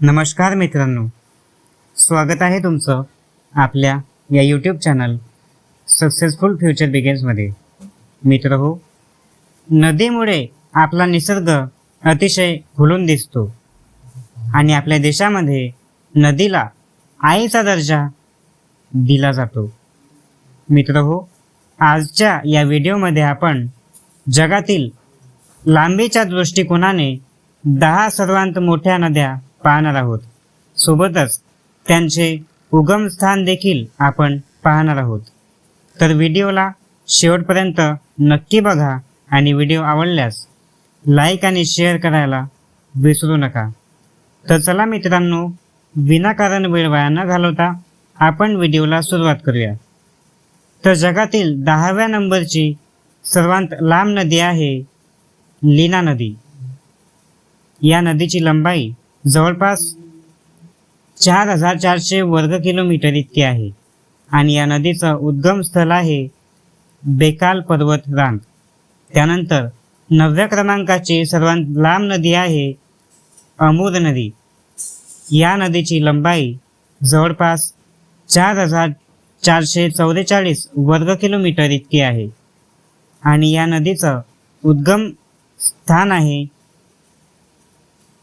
नमस्कार मित्रांनो. स्वागत आहे तुमचं आपल्या या यूट्यूब चॅनल सक्सेसफुल फ्युचर बिगेन्समध्ये मित्र हो नदीमुळे आपला निसर्ग अतिशय खुलून दिसतो आणि आपल्या देशामध्ये नदीला आईचा दर्जा दिला जातो. मित्र हो आजच्या या व्हिडिओमध्ये आपण जगातील लांबीच्या दृष्टिकोनाने दहा सर्वांत मोठ्या नद्या पाहणार आहोत. सोबतच त्यांचे उगमस्थान देखील आपण पाहणार आहोत. तर व्हिडिओला शेवटपर्यंत नक्की बघा आणि व्हिडिओ आवडल्यास लाईक आणि शेअर करायला विसरू नका. तर चला मित्रांनो विनाकारण वेळ वाया न घालवता आपण व्हिडिओला सुरुवात करूया. तर जगातील दहाव्या नंबरची सर्वांत लांब नदी आहे लीना नदी. या नदीची लंबाई जवळपास चार हजार चारशे वर्ग किलोमीटर इतकी आहे. आणि या नदीचं उद्गम स्थळ आहे बेकाल पर्वत रांग त्यानंतर नवव्या क्रमांकाची सर्वात लांब नदी आहे अमूर नदी. या नदीची लंबाई जवळपास चार हजार चारशे चौवेचाळीस वर्ग किलोमीटर इतकी आहे. आणि या नदीचं उद्गम स्थान आहे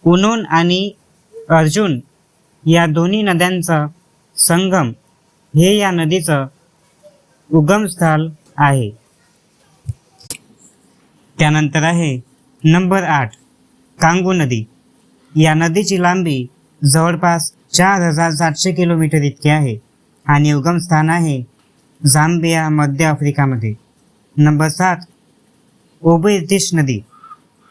उनून आणि अर्जुन या दोन्ही नद्यांचा संगम हे या नदीचं उगमस्थान आहे. त्यानंतर आहे नंबर आठ कांगू नदी. या नदीची लांबी जवळपास चार हजार सातशे किलोमीटर इतकी आहे आणि उगमस्थान आहे झांबिया मध्य आफ्रिकामध्ये. नंबर सात ओबेतिश नदी.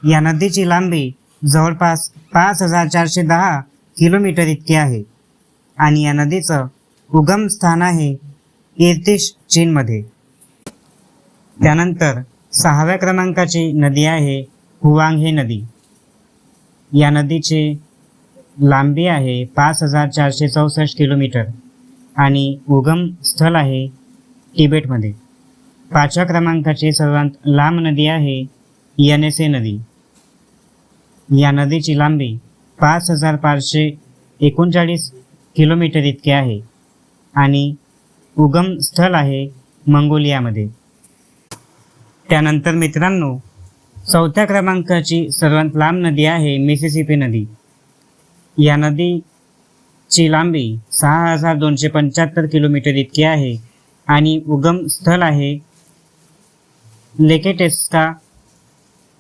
या नदीची लांबी जवळपास पाच हजार चारशे दहा किलोमीटर इतकी आहे. आणि या नदीचं उगम स्थान आहे इर्तिश चीनमध्ये. त्यानंतर सहाव्या क्रमांकाची नदी आहे हुवांग हे नदी. या नदीची लांबी आहे पाच हजार चारशे चौसष्ट किलोमीटर आणि उगम स्थल आहे तिबेटमध्ये. पाचव्या क्रमांकाची सर्वात लांब नदी आहे यनेसे नदी. या नदीची लांबी पाच हजार पाचशे एकोणचाळीस किलोमीटर इतके आहे आणि उगम स्थळ आहे मंगोलियामध्ये. त्यानंतर मित्रांनो चौथ्या क्रमांकाची सर्वात लांब नदी आहे मिसिसिपी नदी. या नदीची लांबी सहा हजार दोनशे पंच्याहत्तर किलोमीटर इतकी आहे आणि उगम स्थळ आहे लेकेटेस्का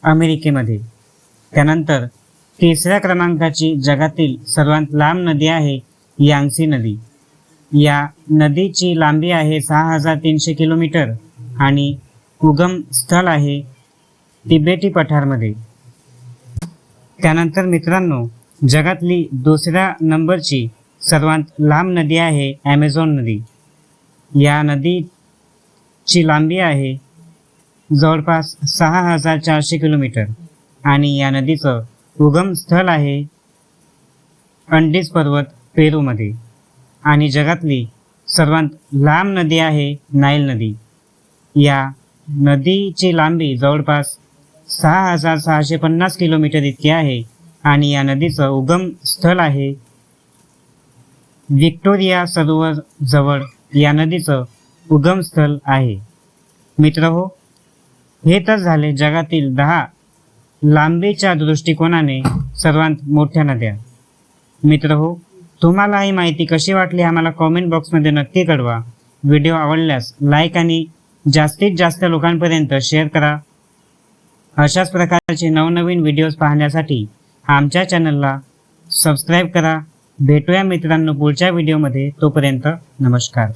अमेरिकेमध्ये. त्यानंतर तिसऱ्या क्रमांकाची जगातील सर्वात लांब नदी आहे यांसी नदी. या नदीची लांबी आहे सहा हजार तीनशे किलोमीटर आणि उगम स्थळ आहे तिबेटी पठारमध्ये. त्यानंतर मित्रांनो जगातली दुसऱ्या नंबरची सर्वात लांब नदी आहे ॲमेझॉन नदी. या नदीची लांबी आहे जवळपास सहा हजार चारशे किलोमीटर. आणि या नदीचं उगम स्थळ आहे अंडीज पर्वत पेरूमध्ये. आणि जगातली सर्वात लांब नदी आहे नाईल नदी. या नदीची लांबी जवळपास सहा हजार सहाशे पन्नास किलोमीटर इतकी आहे आणि या नदीचं उगम स्थळ आहे विक्टोरिया सरोवर जवळ या नदीचं उगमस्थळ आहे. मित्र हो हे तर झाले जगातील दहा लांबीच्या दृष्टिकोनाने सर्वात मोठ्या नद्या. मित्र हो तुम्हाला ही माहिती कशी वाटली आम्हाला कॉमेंट बॉक्समध्ये नक्की कळवा. व्हिडिओ आवडल्यास लाईक आणि जास्तीत जास्त लोकांपर्यंत शेअर करा. अशाच प्रकारचे नवनवीन व्हिडिओज पाहण्यासाठी आमच्या चॅनलला सबस्क्राईब करा. भेटूया मित्रांनो पुढच्या व्हिडिओमध्ये तोपर्यंत नमस्कार.